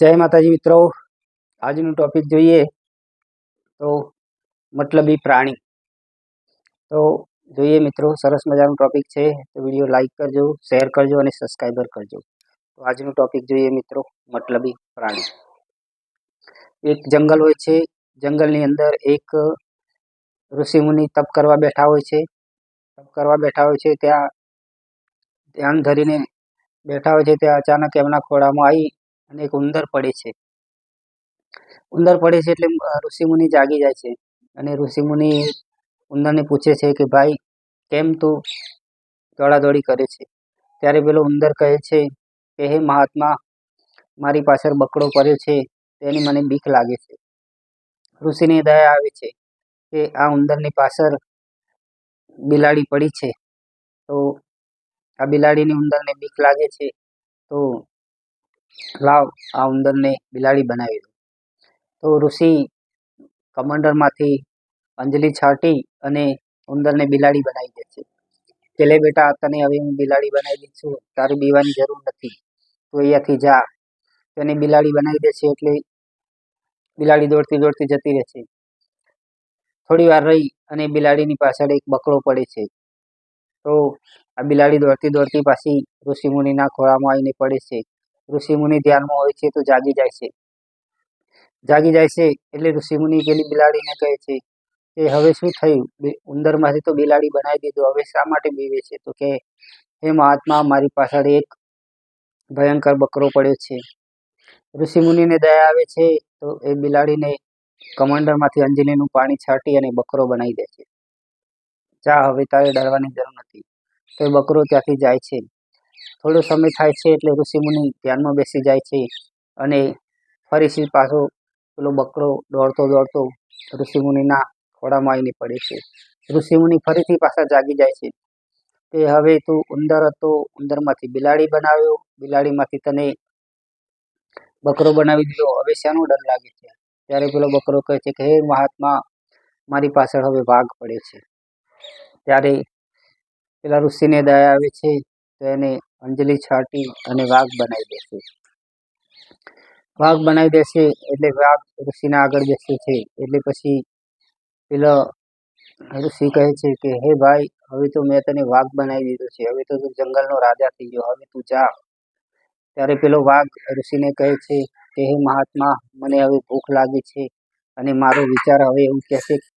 જય માતાજી મિત્રો. આજનું ટોપિક જોઈએ તો મતલબી પ્રાણી. તો જોઈએ મિત્રો, સરસ મજાનું ટોપિક છે. તો વીડિયો લાઈક કરજો, શેર કરજો અને સબસ્ક્રાઈબર કરજો. તો આજનું ટોપિક જોઈએ મિત્રો, મતલબી પ્રાણી. એક જંગલ હોય છે. જંગલની અંદર એક ઋષિમુનિ તપ કરવા બેઠા હોય છે. તપ કરવા બેઠા હોય છે, ત્યાં ધ્યાન ધરીને બેઠા હોય છે. ત્યાં અચાનક એમના ખોળામાં આવી અને એક ઉંદર પડે છે. ઉંદર પડે છે એટલે ઋષિમુનિ જાગી જાય છે. અને ઋષિમુનિ ઉંદરને પૂછે છે કે, ભાઈ, કેમ તું દોડાદોડી કરે છે? ત્યારે પેલો ઉંદર કહે છે કે, હે મહાત્મા, મારી પાછળ બકડો પડ્યો છે, તેની મને બીક લાગે છે. ઋષિને દયા આવે છે કે, આ ઉંદરની પાછળ બિલાડી પડી છે. તો આ બિલાડીની ઉંદરને બીક લાગે છે, તો લાવ આ ઉંદરને બિલાડી બનાવી દો તો ઋષિ કમંડળમાંથી અંજલિ છાંટી અને ઉંદરને બિલાડી બનાવી દે છે. કે લે બેટા, તને હવે હું બિલાડી બનાવી છું. તારે બીવાની જરૂર નથી. તું અહીંયાથી જા. તેને બિલાડી બનાવી દે છે એટલે બિલાડી દોડતી દોડતી જતી રહે છે. થોડી વાર રહી અને બિલાડીની પાછળ એક બકરો પડે છે. તો આ બિલાડી દોડતી દોડતી પાછી ઋષિમુનિના ખોળામાં આવીને પડે છે. ઋષિમુનિ ધ્યાનમાં હોય છે તો જાગી જાય છે. જાગી જાય છે એટલે ઋષિમુનિ પેલી બિલાડીને કહે છે કે હવે શું થયું? ઉંદરમાંથી તો બિલાડી બનાવી દીધું. હવે શા માટે બીવે છે? તો કે, હે મહાત્મા, મારી પાછળ એક ભયંકર બકરો પડ્યો છે. ઋષિમુનિને દયા આવે છે તો એ બિલાડીને કમાન્ડરમાંથી અંજલિનું પાણી છાંટી અને બકરો બનાવી દે છે. જા, હવે તારે ડરવાની જરૂર નથી. તો એ બકરો ત્યાંથી જાય છે. થોડો સમય થાય છે એટલે ઋષિમુનિ ધ્યાનમાં બેસી જાય છે અને ફરીથી પાછો પેલો બકરો દોડતો દોડતો ઋષિમુનિના ખોળામાં આવીને પડે છે. ઋષિમુનિ ફરીથી પાછા જાગી જાય છે. કે હવે તું ઉંદર હતો, ઉંદરમાંથી બિલાડી બનાવ્યો. બિલાડીમાંથી તને બકરો બનાવી દીધો. હવે શાનો ડર લાગે છે? ત્યારે પેલો બકરો કહે છે કે, હે મહાત્મા, મારી પાછળ હવે વાઘ પડે છે. ત્યારે પેલા ઋષિને દયા આવે છે તો એને અંજલિ છાંટી અને વાઘ બનાવી દેશે. વાઘ બનાવી દેશે એટલે વાઘ ઋષિના આગળ બેસે છે. એટલે પછી પેલો ઋષિ કહે છે કે, હે ભાઈ, હવે તો મેં તને વાઘ બનાવી દીધો છે. હવે તો તું જંગલનો રાજા થઈ ગયો. હવે તું જા. ત્યારે પેલો વાઘ ઋષિને કહે છે કે, હે મહાત્મા, મને હવે ભૂખ લાગી છે અને મારો વિચાર હવે એવું કહે છે કે